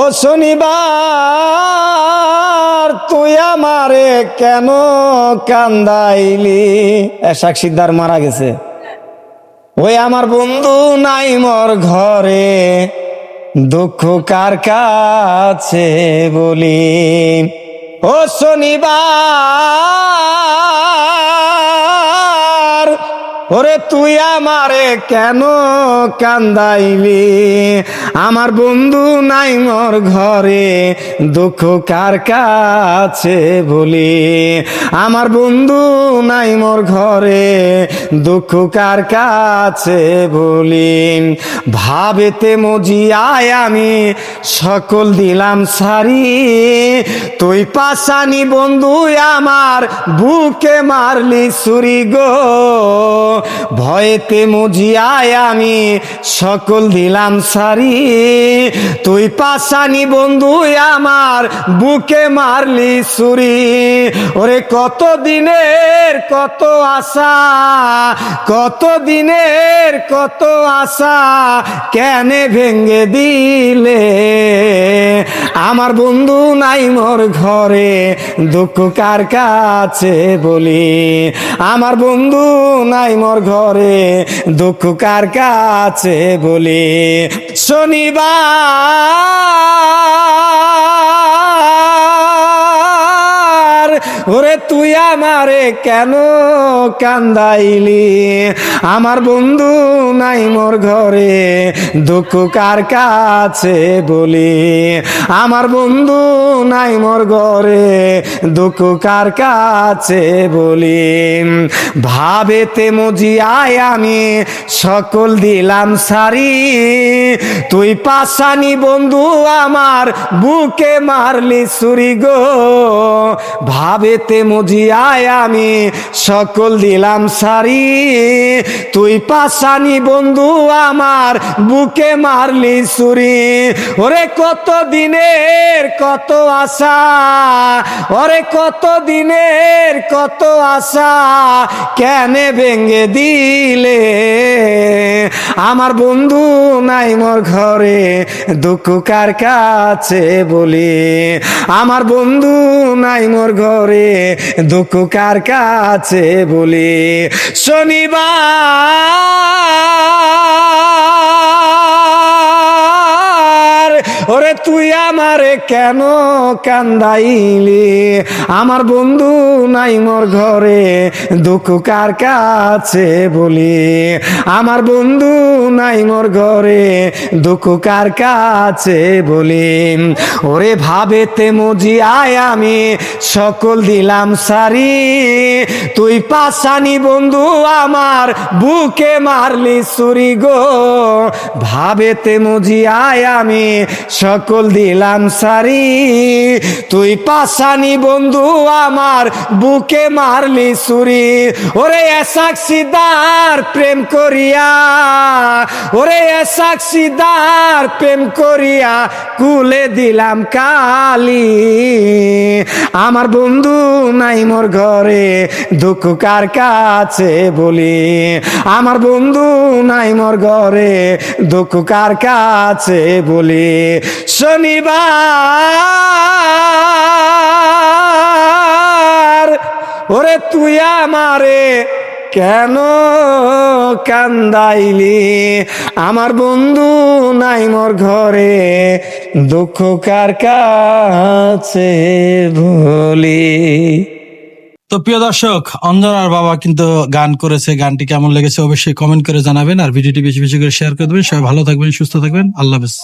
ও শনিবার, তুই আমারে কেন কান্দাইলি? সিদ্ধার মারা গেছে। ওই আমার বন্ধু নাই মোর ঘরে, দুঃখ কার কাছে বলি? ও শনিবার ওরে তুই আমারে কেন কান্দাইলি? আমার বন্ধু নাই মোর ঘরে, দুঃখ কার কাছে বলি? আমার বন্ধু নাই মোর ঘরে, দুঃখ কার কাছে বলি? ভাবেতে মজিয়ায় আমি সকল দিলাম সারি, তুই পাশানি বন্ধু আমার বুকে মারলি সুরি গো। ভয়েতে মজিয়ায় আমি সকল দিলাম সারি। তুই পাশানি বন্ধু আমার বুকে মারলি সুরি ওরে কত দিনের কত আশা, কত দিনের কত আশা, কেনে ভেঙ্গে দিলে? আমার বন্ধু নাই মোর ঘরে। দুঃখ কার কাছে বলি? আমার বন্ধু নাই মোর ঘরে দুঃখ কার কাছে বলি? শনিবার ওরে তুই আমারে কেন কান্দাইলি? আমার বন্ধু নাই মোর ঘরে, দুঃখ কার কাছে বলি? আমার বন্ধু নাই মোর ঘরে, দুঃখ কার কাছে বলি? ভাবেতে মজিয়ায় আমি সকল দিলাম সারি। তুই পাশানি বন্ধু আমার বুকে মারলি সুরি গো। ভাবেতে মজিয়ায় আমি সকল দিলাম সারি। তুই পাশানি বন্ধু আমার বুকে মারলি সুরি ওরে কত দিনের কত আশা, ওরে কত দিনের কত আশা, কেনে ভেঙে দিলে? আমার বন্ধু নাই মোর ঘরে, দুঃখ কার কাছে বলি? আমার বন্ধু নাই মোর ঘরে, দুঃখ কার কাছে বলি? শনিবার, ওরে তুই আমারে কেন কান্দাইলি? আমার বন্ধু নাই মোর ঘরে, দুঃখ কার কাছে বলি? আমার বন্ধু নাই মোর ঘরে, দুঃখ কার কাছে বলি? ওরে ভাবেতে মজি আয় আমি, সকল দিলাম সারি। তুই পাশানি বন্ধু আমার বুকে মারলি সুরি গো। ভাবেতে মজি আয় আমি, সকল দিলাম সারি তুই পাশানি বন্ধু আমার, বুকে মারলি সুরি ওরে সাক্ষীদার প্রেম করিয়া, ওরে সাক্ষীদার প্রেম করিয়া কুলে দিলাম কালি। আমার বন্ধু নাই মোর ঘরে, দুঃখ কার কাছে বলি? আমার বন্ধু নাই মোর ঘরে, দুঃখ কার কাছে বলি? শনিবার ওরে তুই আমারে কেন কান্দাইলি? আমার বন্ধু নাই মোর ঘরে, দুঃখ কার কাছে ভুলি? তো প্রিয় দর্শক অঞ্জনার বাবা কিন্তু গান করেছে, গানটি কেমন লেগেছে অবশ্যই কমেন্ট করে জানাবেন, আর ভিডিওটি বেশি বেশি করে শেয়ার করে দেবেন। সবাই ভালো থাকবেন, সুস্থ থাকবেন, আল্লাহ হাফেজ।